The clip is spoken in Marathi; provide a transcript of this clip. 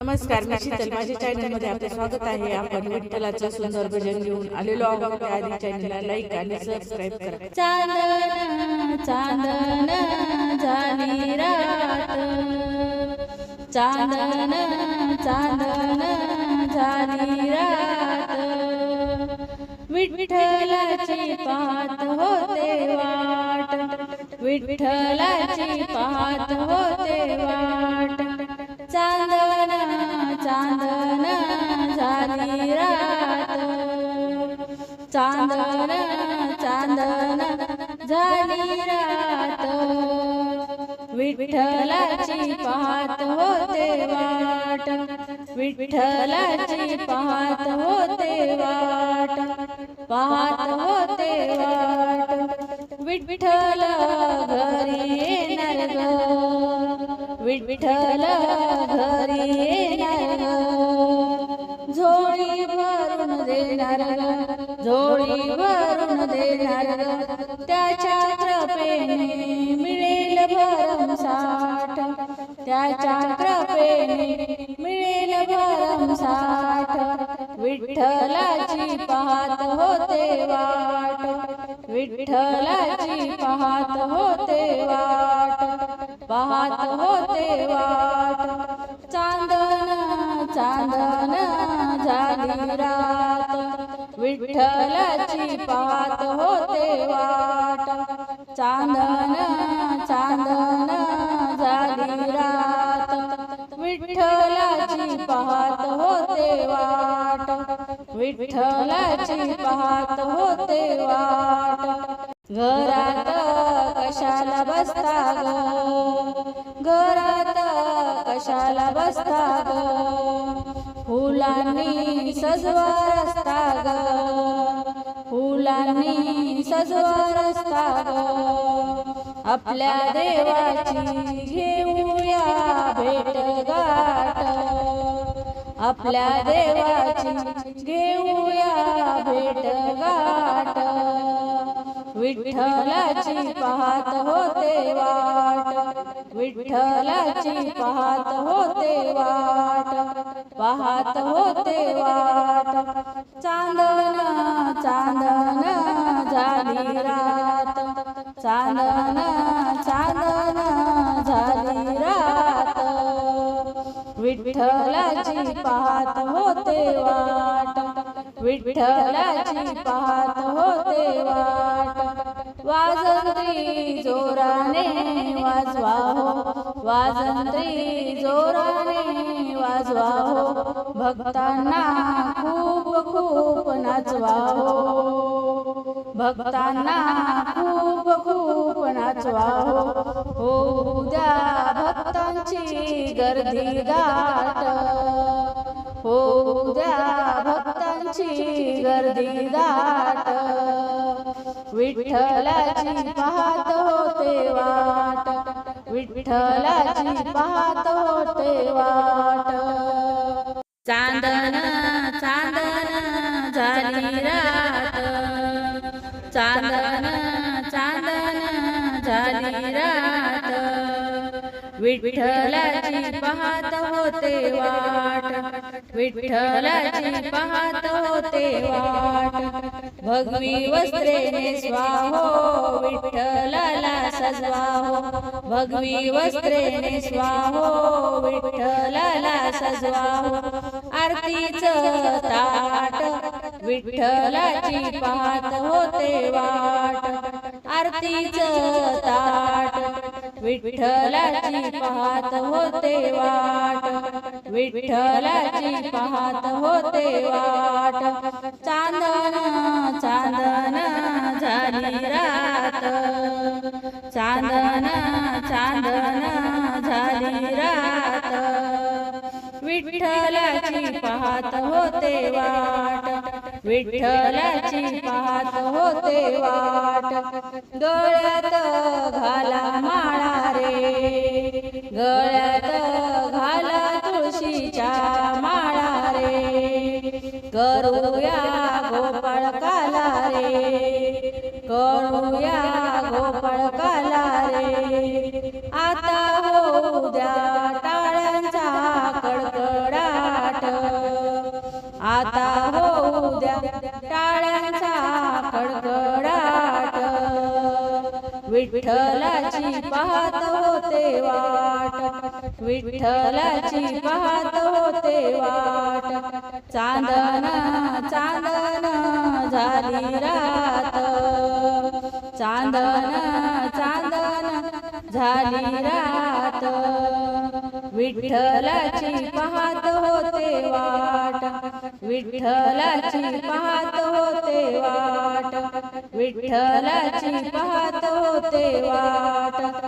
नमस्कार मी शीतल. माझ्या आपले स्वागत आहे. आपण विठ्ठलाचं सुंदर भजन घेऊन आलेलो आहोत. आधी चॅनलला लाईक आणि सबस्क्राईब करा चांदन चांदन झाली रात चांदन चांदन झाली रात विठ्ठलाची पाहत होते वाट विठ्ठलाची पाहत होते वाट. चांदना चांदना झाली रात. चांदना चांदना झाली रात. विठ्ठलाची पाहत होते वाट. विठ्ठलाची पाहत होते वाट. पाहत होते वाट. विठ्ठल विठ्ठल घरी येणार झोळी भरून देणार झोळी भरून देणार त्याच्या कृपेने मिळेल भरमसाठ त्याच्या कृपेने मिळेल भरमसाठ विठ्ठलाची पाहत होते वाट विठ्ठलाची पाहत होते वाट. पाहत होते वाट चांदन चांदन झाली रात विठ्ठलाची पाहत होते वाट चांदन चांदन झाली रात विठ्ठलाची पाहत होते वाट विठ्ठलाची पाहत होते वाट घरात कशाला बसता गो घरात कशाला बसता गो फुलांनी सजवा रस्ता ग फुलांनी सजवा रस्ता ग आपल्या देवाची घेऊया भेट गाठ. आपल्या देवाची घेऊया भेट गाठ. विठ्ठलाची पाहत होते वाट. विठ्ठलाची पाहत होते वाट. पाहत होते वाट. चांदन चांदन झाली रात. चांदन चांदन झाली रात. विठ्ठलाची पाहत होते वाट. विठ्ठलाची पाहत होते वाजंत्री जोराने वाजवा हो वाजंत्री जोराने वाजवा हो भक्तांना खूप खूप नाचवा हो भक्तांना खूप खूप नाचवा हो उद्या द्या भक्तांची गर्दी दाट हो द्या भक्तांची गर्दी दाट विठ्ठलाची पाहत होते वाट. विठ्ठलाची पाहत होते वाट. चांदन चांदन झाली रात. चांदन चांदन झाली रात. विठ्ठलाची पाहत होते वाट. विठ्ठलाची पाहत होते वाट. भगवी वस्त्रे स्वाहो विठ्ठलाला सजवा हो भगवी वस्त्रेने स्वाहो विठ्ठलाला सजवा हो आरतीच ताट विठ्ठलाची पाहत होते वाट. आरतीच ताट विठ्ठलाची पाहत होते वाट. विठ्ठलाची पाहत होते वाट. चांदन चांदन झाली रात. चांदन चांदन झाली रात. विठ्ठलाची पाहत होते वाट. विठ्ठलाची पाहत होते वाट. डोळ्यात घाला गळ्यात घाला तुळशीच्या माळा रे करूया गोपाळ काला रे करूया गोपाळ काला रे आता हो द्या टाळ्यांचा कडकडाट. आता होऊ द्या टाळ्यांचा कडकडाट. विठ्ठलाची पाहता होते वाट. विठ्ठलाची पाहत होते वाट. चांदन चांदन झाली रात. चांदन चांदन झाली रात. विठ्ठलाची पाहत होते वाट. विठ्ठलाची पाहत होते वाट. विठ्ठलाची पाहत होते वाट.